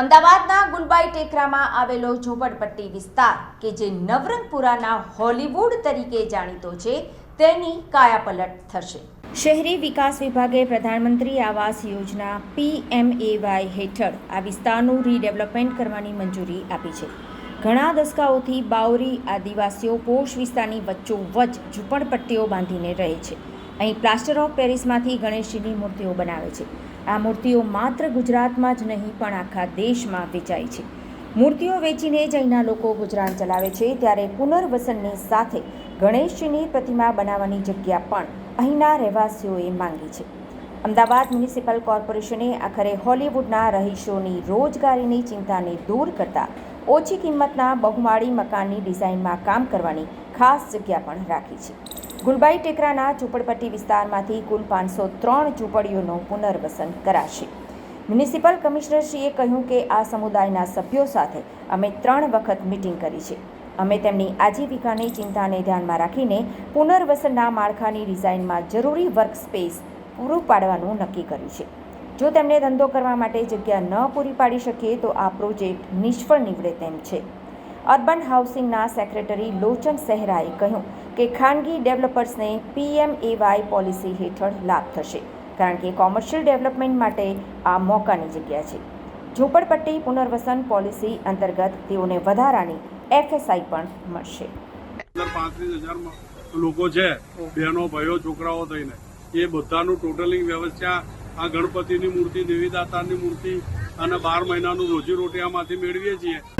અમદાવાદના ગુલબાઈ ટેકરામાં આવેલો ઝોપડપટ્ટી વિસ્તાર, કે જે નવરંગપુરાના હોલીવુડ તરીકે જાણીતો છે, તેની કાયાપલટ થશે. શહેરી વિકાસ વિભાગે પ્રધાનમંત્રી આવાસ યોજના પીએમએવાય હેઠળ આ વિસ્તારનું રીડેવલપમેન્ટ કરવાની મંજૂરી આપી છે. ઘણા દસકાઓથી બાવરી આદિવાસીઓ પોષ વિસ્તારની વચ્ચોવચ્ચ ઝૂંપડપટ્ટીઓ બાંધીને રહે છે. અહીં પ્લાસ્ટર ઓફ પેરિસમાંથી ગણેશજીની મૂર્તિઓ બનાવે છે. આ મૂર્તિઓ માત્ર ગુજરાતમાં જ નહીં, પણ આખા દેશમાં વેચાય છે. મૂર્તિઓ વેચીને જ અહીંના લોકો ગુજરાન ચલાવે છે. ત્યારે પુનર્વસનની સાથે ગણેશજીની પ્રતિમા બનાવવાની જગ્યા પણ અહીંના રહેવાસીઓએ માંગી છે. અમદાવાદ મ્યુનિસિપલ કોર્પોરેશને આખરે હોલિવૂડના રહીશોની રોજગારીની ચિંતાને દૂર કરતા ઓછી કિંમતના બહુમાળી મકાનની ડિઝાઇનમાં કામ કરવાની ખાસ જગ્યા પણ રાખી છે. ગુલબાઈ ટેકરાના ઝૂંપડપટ્ટી વિસ્તારમાંથી કુલ પાંચસો ત્રણ ઝૂંપડીઓનું પુનર્વસન કરાશે. મ્યુનિસિપલ કમિશનરશ્રીએ કહ્યું કે આ સમુદાયના સભ્યો સાથે અમે ત્રણ વખત મિટિંગ કરી છે. અમે તેમની આજીવિકાની ચિંતાને ધ્યાનમાં રાખીને પુનર્વસનના માળખાની ડિઝાઇનમાં જરૂરી વર્ક સ્પેસ પૂરું પાડવાનું નક્કી કર્યું છે. જો તેમને ધંધો કરવા માટે જગ્યા ન પૂરી પાડી શકીએ તો આ પ્રોજેક્ટ નિષ્ફળ નીવડે તેમ છે. અર્બન હાઉસિંગના સેક્રેટરી લોચન સહેરાએ કહ્યું કે ખાનગી ડેવલપર્સને પીએમએવાય પોલિસી હેઠળ લાભ થશે કારણ કે કોમર્શિયલ ડેવલપમેન્ટ માટે આ મોકાની જગ્યા છે. ઝૂંપડપટ્ટી પુનર્વસન પોલિસી અંતર્ગત તેઓને વધારાની એફએસઆઈ પણ મળશે. પાંત્રીસ હજાર લોકો છે બહેનો ભાઈઓ છોકરાઓ થઈને. એ બધાનું ટોટલિંગ વ્યવસ્થા આ ગણપતિની મૂર્તિ દેવીદાતાની મૂર્તિ અને બાર મહિનાનું રોજી રોટી આમાંથી મેળવીએ છીએ.